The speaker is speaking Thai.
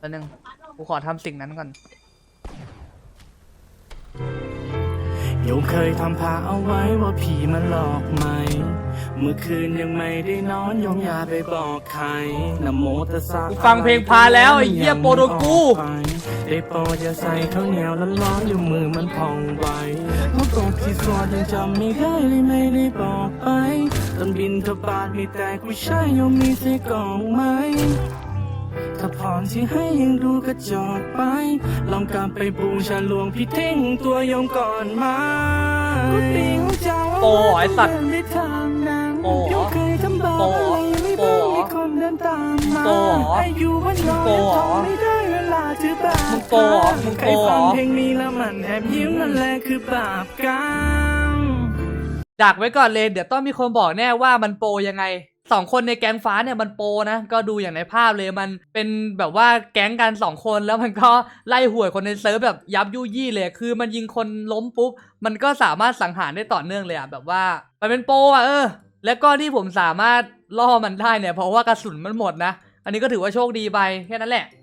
แล้วนึงกูขอทำสิ่งนั้นก่อนโยมเคยทำพาเอาไว้ว่าผีมันหลอกไหม เมื่อคืนยังไม่ได้นอนโยมอย่าไปบอกใครนะโมตัสสะกูฟังเพลงพาแล้วไอ้เหี้ยโปรโดกู ได้โปรดอย่าใส่ข้าวเหนียวร้อนๆอยู่มือมันพองไว้เมื่อก่อนที่สวดยังจำไม่ได้เลยไม่ได้บอกไปตอนบินทบาทมีแต่กูใช่โยมมีใส่กล่องไหม ถ้าพรที่ให้ยังดูกระจอกไป ลองกลับไปบูชาหลวงพี่เท่งตัวโยมก่อนมากุฏิของเจ้าโปไอ้สัตว์ไม่ทางนั้นโปเหรอโยมเคยทำบาปโปอะไรไม่โปบ้างเหรอมีคนเดินตามมาโปเหรออายุวันน้อยโปเหรอทำไม่ได้เวลาถือบาปมึงโปเหรอมึงใคโปรเหรอฟังเพลงนี้แล้วมันแอบยิ้มนั่นแหละคือบาปกรรมดักไว้ก่อนเลยเดี๋ยวต้องมีคนบอกแน่ว่ามันโปรยังไง สองคนในแก๊งฟ้าเนี่ยมันโปนะ ก็ดูอย่างในภาพเลยมันเป็นแบบว่าแก๊งกันสองคนแล้วมันก็ไล่หวยคนในเซิร์ฟแบบยับยุยี่เลย คือมันยิงคนล้มปุ๊บ มันก็สามารถสังหารได้ต่อเนื่องเลยอะแบบว่ามันเป็นโปอะเออ แล้วก็ที่ผมสามารถล่อมันได้เนี่ยเพราะว่ากระสุนมันหมดนะ อันนี้ก็ถือว่าโชคดีไปแค่นั้นแหละ